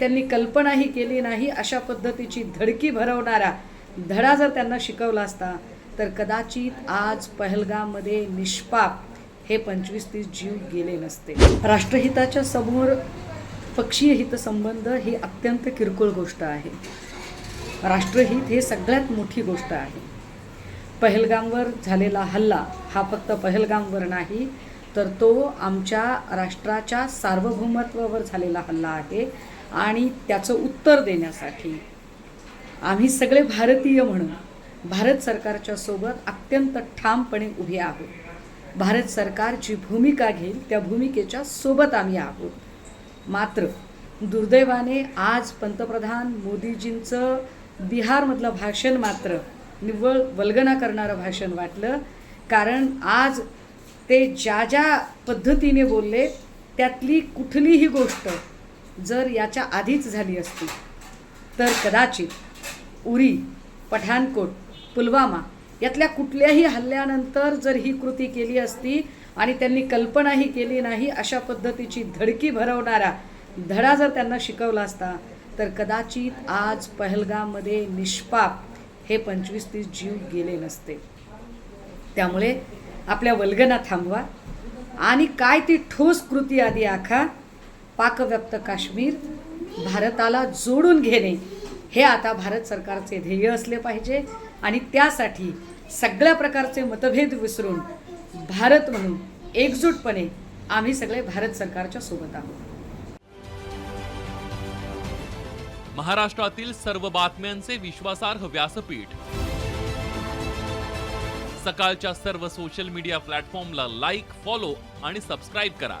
त्यांनी कल्पनाही केली नाही अशा पद्धतीची धडकी भरवणारा धडा जर त्यांना शिकवला असता तर कदाचित आज पहलगाममध्ये निष्पाप हे पंचवीस तीस जीव गेले नसते. राष्ट्रहिताच्या समोर पक्षीय हितसंबंध ही अत्यंत किरकोळ गोष्ट आहे. राष्ट्रहित हे सगळ्यात मोठी गोष्ट आहे. पहलगामवर झालेला हल्ला हा फक्त पहलगामवर नाही तर तो आमच्या राष्ट्राच्या सार्वभौमत्वावर झालेला हल्ला आहे. आणि त्याचं उत्तर देण्यासाठी. आम्ही सगळे भारतीय म्हणून भारत सरकारच्या सोबत अत्यंत ठामपणे उभे आहोत. भारत सरकार जी भूमिका घेईल त्या भूमिकेच्या सोबत आम्ही आहोत. मात्र दुर्दैवाने आज पंतप्रधान मोदीजींचं बिहारमधलं भाषण मात्र निव्वळ वल्गना करणारं भाषण वाटलं. कारण आज ते ज्या ज्या पद्धतीने बोलले त्यातली कुठलीही गोष्ट जर याच्या आधीच झाली असती तर कदाचित उरी पठाणकोट पुलवामा यातल्या कुठल्याही हल्ल्यानंतर जर ही कृती केली असती आणि त्यांनी कल्पनाही केली नाही अशा पद्धतीची धडकी भरवणारा धडा जर त्यांना शिकवला असता तर कदाचित आज पहलगाममध्ये निष्पाप हे पंचवीस तीस जीव गेले नसते. त्यामुळे आपल्या वल्गना थांबवा आणि काय ती ठोस कृती आधी आखा पाकव्याप्त काश्मीर भारताला जोडून घेणे हे आता भारत सरकारचे ध्येय असले पाहिजे आणि त्यासाठी सगळ्या प्रकारचे मतभेद विसरून भारत म्हणून एकजूटपणे आम्ही सगळे भारत सरकारच्या सोबत आहोत. महाराष्ट्रातील सर्व बातम्यांचे विश्वासार्ह व्यासपीठ. सकाळच्या सर्व सोशल मीडिया प्लॅटफॉर्मला लाईक फॉलो आणि सबस्क्राईब करा.